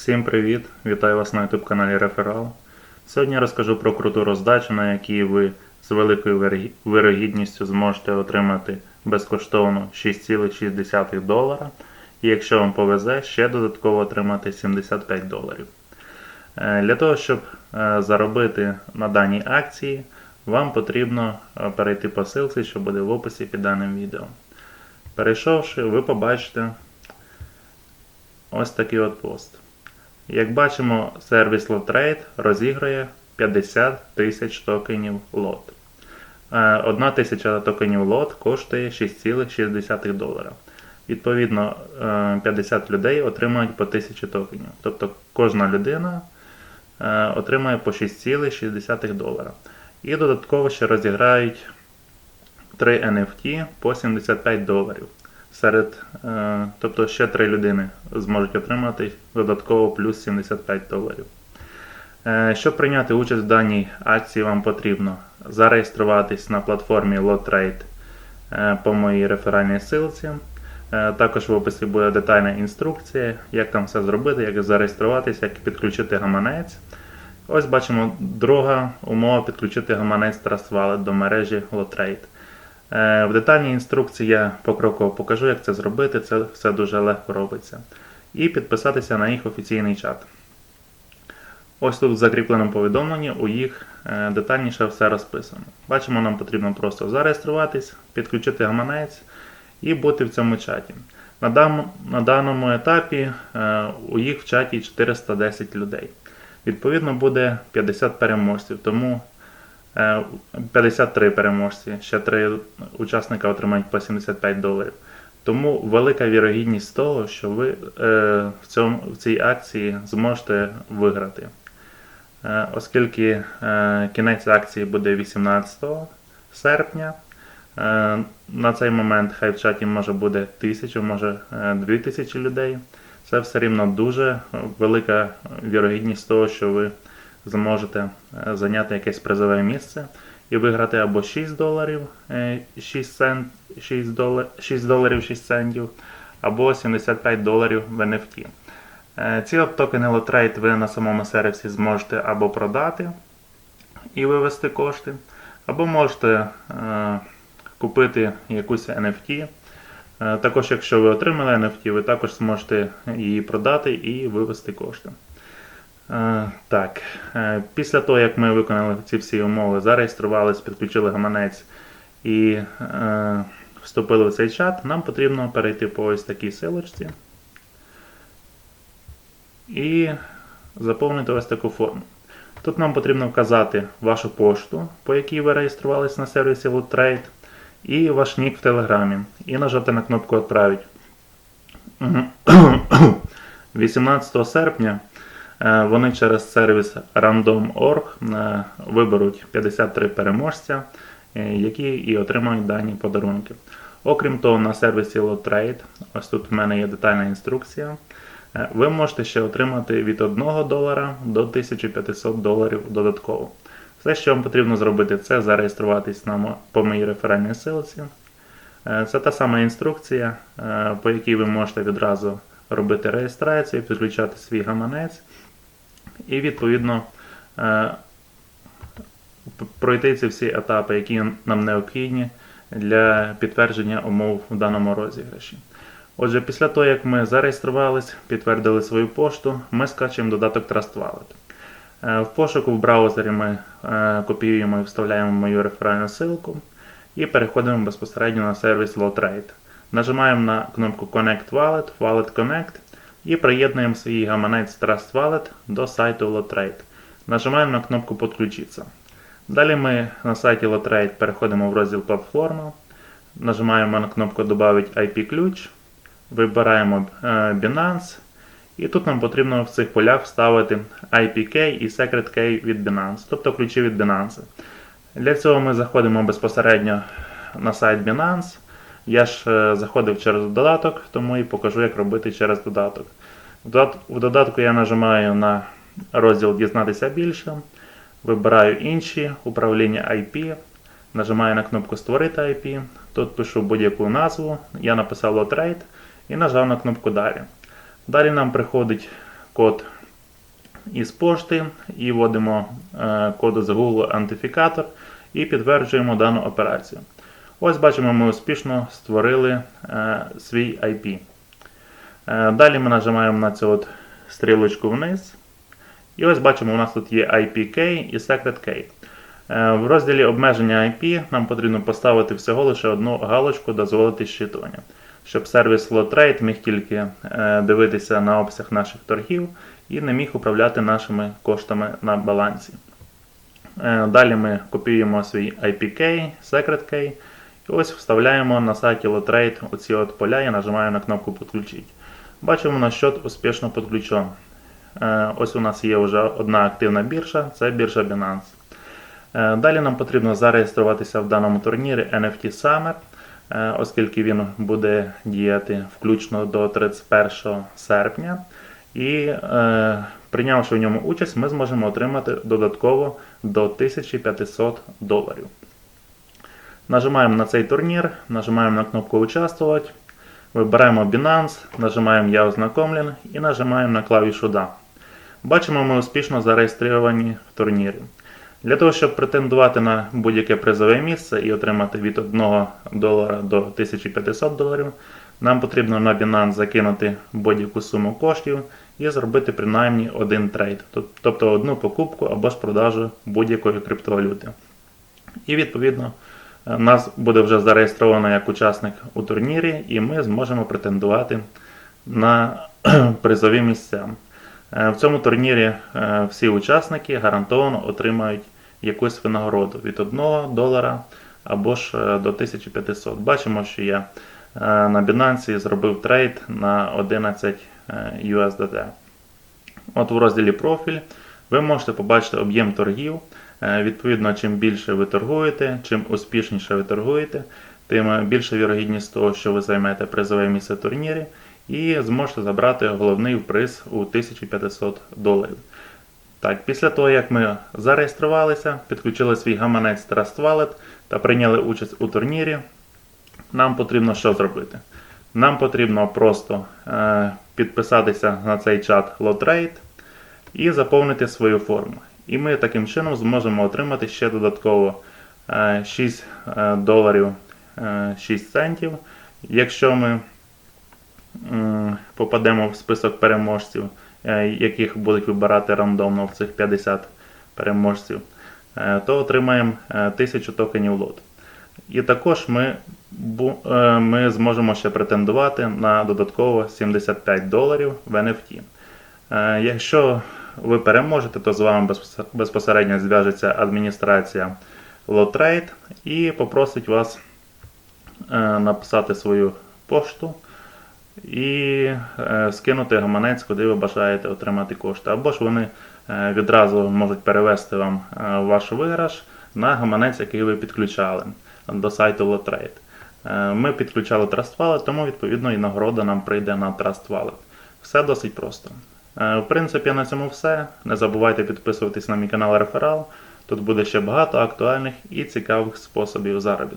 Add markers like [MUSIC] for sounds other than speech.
Всім привіт! Вітаю вас на YouTube каналі Реферал. Сьогодні я розкажу про круту роздачу, на якій ви з великою вирогідністю зможете отримати безкоштовно 6,6 долара. І якщо вам повезе, ще додатково отримати 75 доларів. Е, Для того, щоб е, заробити на даній акції, вам потрібно е, перейти по ссылці, що буде в описі під даним відео. Перейшовши, ви побачите ось такий от пост. Як бачимо, сервіс LotTrade розіграє 50 тисяч токенів лот. Е, Одна тисяча токенів лот коштує 6,6 долара. Відповідно, е, 50 людей отримають по 1000 токенів. Тобто кожна людина е, отримає по 6,6 долара. І додатково ще розіграють 3 NFT по 75 доларів. Серед, е, тобто ще 3 людини зможуть отримати додатково плюс 75 доларів. Е, Щоб прийняти участь в даній акції, вам потрібно зареєструватись на платформі LotTrade е, по моїй реферальній ссылці. Е, Також в описі буде детальна інструкція, як там все зробити, як зареєструватися, як підключити гаманець. Ось бачимо друга умова підключити гаманець Trust Wallet до мережі LotTrade. Е, В детальній інструкції я покроково покажу, як це зробити. Це все дуже легко робиться. І підписатися на їх офіційний чат. Ось тут в закріпленому повідомленні у їх е, детальніше все розписано. Бачимо, нам потрібно просто зареєструватись, підключити гаманець і бути в цьому чаті. На, даному етапі е, у їх в чаті 410 людей. Відповідно, буде 50 переможців, тому 53 переможці, ще 3 учасника отримають по 75 доларів. Тому велика вірогідність того, що ви е, в, цьому, в цій акції зможете виграти. Е, оскільки е, кінець акції буде 18 серпня. Е, на цей момент хай в чаті може буде 1000, може е, 2000 людей. Це все рівно дуже велика вірогідність того, що ви зможете е, зайняти якесь призове місце і виграти або 6 доларів е, 6, цент, 6, долар, 6 доларів 6 центів, або 75 доларів в NFT. Е, Ці от токени LotTrade ви на самому сервісі зможете або продати і вивести кошти, або можете е, купити якусь NFT. Е, Також, якщо ви отримали NFT, ви також зможете її продати і вивести кошти. Так, е, після того, як ми виконали ці всі умови, зареєструвалися, підключили гаманець і е, вступили в цей чат, нам потрібно перейти по ось такій силочці і заповнити ось таку форму. Тут нам потрібно вказати вашу пошту, по якій ви реєструвалися на сервісі LootTrade, і ваш нік в Телеграмі, і нажати на кнопку «Отправить». 18 [COUGHS] серпня вони через сервіс Random.org е, виберуть 53 переможця, е, які і отримають дані подарунки. Окрім того, на сервісі LotTrade, ось тут в мене є детальна інструкція. е, Ви можете ще отримати від 1 долара до 1500 доларів додатково. Все, що вам потрібно зробити, це зареєструватись на по моїй реферальній ссылці. Е, Це та сама інструкція, е, по якій ви можете відразу робити реєстрацію, підключати свій гаманець і відповідно е, пройти ці всі етапи, які нам необхідні для підтвердження умов в даному розіграші. Отже, після того, як ми зареєструвались, підтвердили свою пошту, ми скачуємо додаток Trust Wallet. Е, В пошуку в браузері ми е, копіюємо і вставляємо мою реферальну ссылку і переходимо безпосередньо на сервіс LotTrade. Нажимаємо на кнопку Connect Wallet, Wallet Connect і приєднуємо свій гаманець Trust Wallet до сайту LotTrade. Нажимаємо на кнопку Подключитися. Далі ми на сайті LotTrade переходимо в розділ Платформа, нажимаємо на кнопку Добавить IP-ключ, вибираємо е, Binance. І тут нам потрібно в цих полях вставити IPK і Secret Key від Binance, тобто ключі від Binance. Для цього ми заходимо безпосередньо на сайт Binance. Я ж е, заходив через додаток, тому і покажу, як робити через додаток. В додатку я нажимаю на розділ Дізнатися більше, вибираю інші управління IP, нажимаю на кнопку Створити IP. Тут пишу будь-яку назву. Я написав LotTrade і нажав на кнопку Далі. Далі нам приходить код із пошти і вводимо е, код з Google Антифікатор і підтверджуємо дану операцію. Ось бачимо, ми успішно створили е, свій IP. Е, Далі ми нажимаємо на цю от стрілочку вниз. І ось бачимо, у нас тут є IP Key і Secret Key. Е, В розділі обмеження IP нам потрібно поставити всього лише одну галочку дозволити щитування, щоб сервіс LotRate міг тільки е, дивитися на обсяг наших торгів і не міг управляти нашими коштами на балансі. Далі ми копіюємо свій IP Key, Secret Key і ось вставляємо на сайті LotRate оці от поля і нажимаємо на кнопку Підключити. Бачимо, на счет успішно підключено. Е, Ось у нас є вже одна активна біржа, це біржа Binance. Е, Далі нам потрібно зареєструватися в даному турнірі NFT Summer, е, оскільки він буде діяти включно до 31 серпня. І прийнявши в ньому участь, ми зможемо отримати додатково до 1500 доларів. Нажимаємо на цей турнір, нажимаємо на кнопку Участвувати, вибираємо Binance, нажимаємо Я ознакомлен і нажимаємо на клавішу Да. Бачимо, ми успішно зареєстровані в турнірі. Для того, щоб претендувати на будь-яке призове місце і отримати від 1 долара до 1500 доларів, нам потрібно на Binance закинути будь-яку суму коштів і зробити принаймні один трейд, тобто одну покупку або ж продажу будь-якої криптовалюти. І відповідно нас буде вже зареєстровано як учасник у турнірі, і ми зможемо претендувати на [CLEARS THROAT] призові місця. Е, В цьому турнірі е, всі учасники гарантовано отримають якусь винагороду від 1 долара або ж е, до 1500. Бачимо, що я е, на Binance зробив трейд на 11 е, USDT. От в розділі профіль ви можете побачити об'єм торгів. Е, Відповідно, чим більше ви торгуєте, чим успішніше ви торгуєте, тим більша вірогідність того, що ви займете призове місце в турнірі і зможете забрати головний приз у 1500 доларів. Так, після того, як ми зареєструвалися, підключили свій гаманець Trust Wallet та прийняли участь у турнірі, нам потрібно що зробити? Нам потрібно просто е, підписатися на цей чат LotRate і заповнити свою форму. І ми таким чином зможемо отримати ще додатково е, 6 е, доларів е, 6 центів. Якщо ми попадемо в список переможців, е, яких будуть вибирати рандомно в цих 50 переможців, е, то отримаємо е, 1000 токенів лот. І також ми, е, ми зможемо ще претендувати на додатково 75 доларів в NFT. Е, Якщо ви переможете, то з вами безпосередньо зв'яжеться адміністрація LotRate і попросить вас е, написати свою пошту і е, скинути гаманець, куди ви бажаєте отримати кошти. Або ж вони е, відразу можуть перевести вам ваш виграш на гаманець, який ви підключали до сайту. Е, Ми підключали Trust Wallet, тому відповідно і нагорода нам прийде на Trust Wallet. Все досить просто. Е, В принципі, на цьому все. Не забувайте підписуватись на мій канал Реферал. Тут буде ще багато актуальних і цікавих способів заробітку.